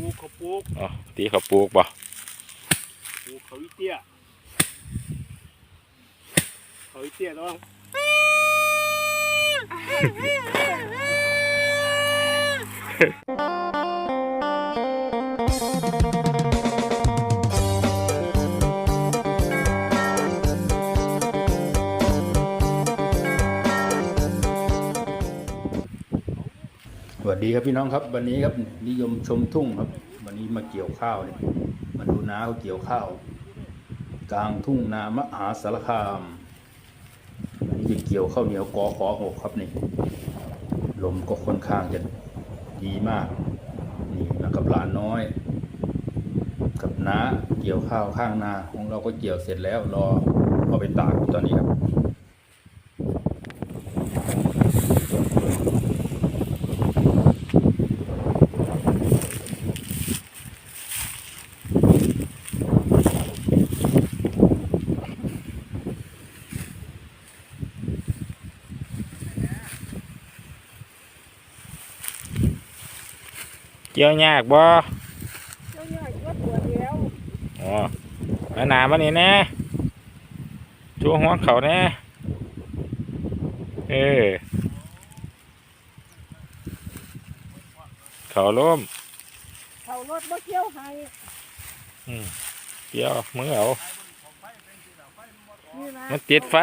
ลูกเขาปลูกอ๋อตีเขาปลูกบ่ปลูกเขาอีเตี้ยเขาอีเตี้ยต้องส วัสดีครับพี่น้องครับ วันนี้ครับนิยมชมทุ่งครับ วันนี้มาเกี่ยวข้าวเนี่ยมาดูน้าเขาเกี่ยวข้าว กลางทุ่งนามหาสารคามวันนี้จะเกี่ยวข้าวเหนียวกอขอหกครับนี่ลมก็ค่อนข้างจะดีมากนี่มากับหลานน้อย กับน้าเกี่ยวข้าวข้างนาของเราก็เกี่ยวเสร็จแล้วรอเอาไปตากตอนนี้ครับ เกี่ยวยากบ่เจ้าใหญ่ก็ตัวเดียวอ๋อมาหนามานี่แน่จูหัวเขาแน่เออเขาล้มเขารถมาเที่ยวให้เกี่ยวมือเอานี่นะมันติดไฟ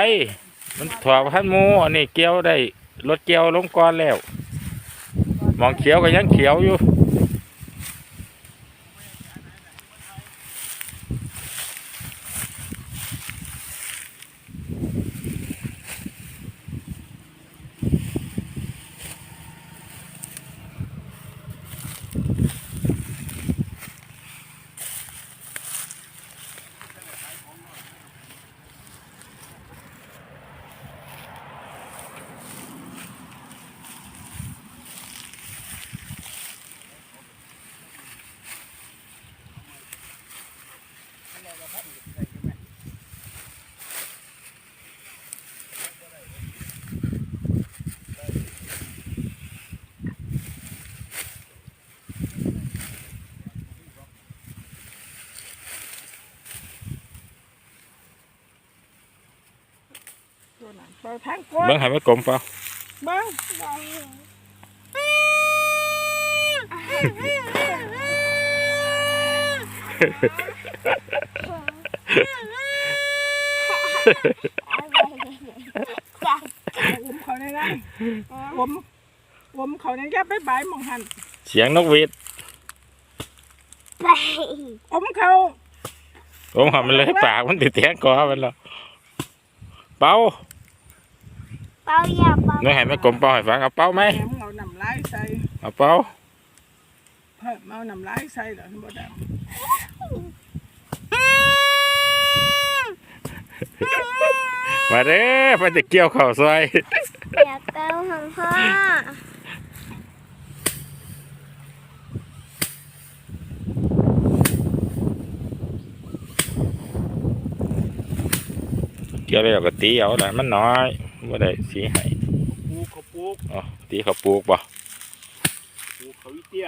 มันถอดพันหมูอันนี้เกี่ยวได้รถเกี่ยวลงก่อนแล้ว มองเขียวก็ยังเขียวอยู่ ตัวนั้นเปิดทางก้นเบิ่งให้มันกลมเปล่าเบิ้งอมเขาในนั้นอมอมเขาในแก้ไปใบมองหันเสียงนกหวีดอมเขาผมหอมมันเลยปากมันติดแทงคอมันแล้วเป่า เปาอย่าเปาเนื้อให้มันกลมเป่าให้ฟังเอาเป่าไหมแหมเอาน้ำลายใส่เอาเป่าเพิ่มเอาน้ำลายใส่เหรอบ่ได้มาเด้อมันจะเกี่ยวเข่าวซอย อย่าเปาของพ่อเกี่ยวแล้วก็ตีเอาละมันน้อย ไม่ได้สีให้ปลูกเขาปลูกอ๋อตีเขาปลูกบ่ปลูกเขาอีเตี้ย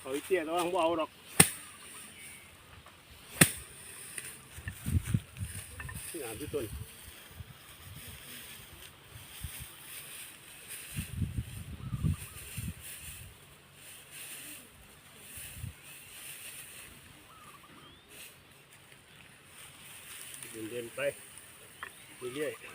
เขาอีเตี้ยต้องบ่เอาหรอกงามที่ต้นเดินๆไป เรื่อยๆ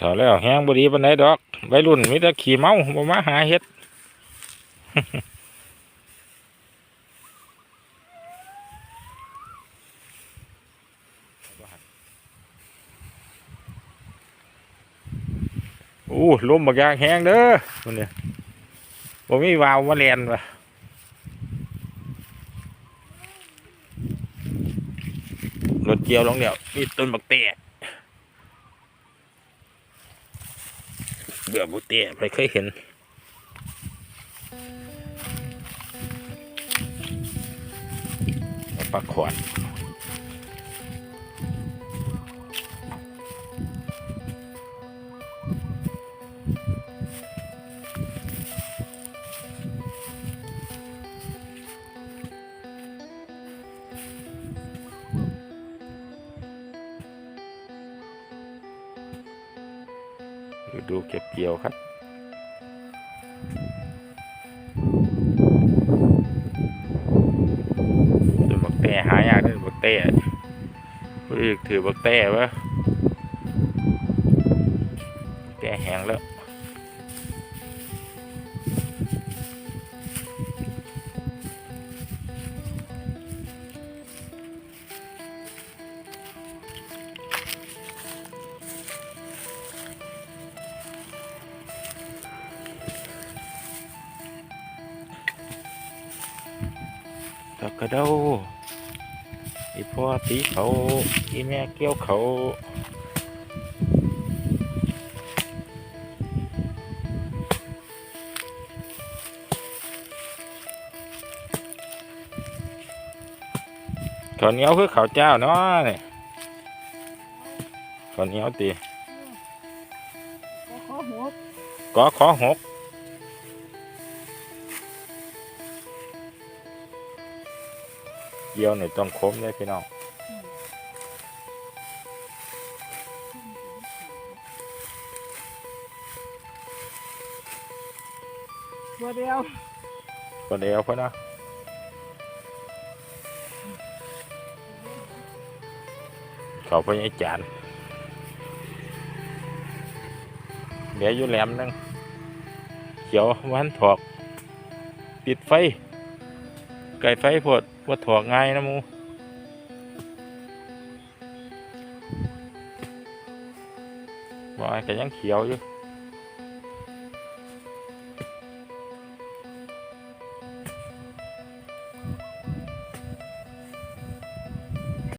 ถอแล้วแห้งบดีปานใดดอก วัยรุ่นมีแต่ขี่เมาบ่มาหาเฮ็ดอู้ลมบักยางแห้งเด้อมันเนี่ยบ่มีวาวมาแลนว่ะรถเกียวลงเดียวมีต้นบักเตะ เบื่อบุเตะไม่เคยเห็นปลาขวาน ดูเก็บเกี่ยวครับตัวบักแต่หายากเลยบักแต่ผู้อื่นถือบักแต่วะแก่แห้งแล้ว ตะกระเดาอีพ่อตีเขาอีแม่เกี่ยวเขาข้าวเหนียวคือข้าวเจ้าเนาะนี่ข้าวเหนียวตีขอหัวก็ขอหก กี่ยวหน่อยต้องคมเลยพี่น้องตัวเดียวก็เดียวพอนะเขาไปยังจานเดี๋ยวอยู่แหลมหนึงเขียวหวันถอก ติดไฟ ไก่ไฟพด ว่าถอกง่ายนะมูว่าก็ยังเขียวอยู่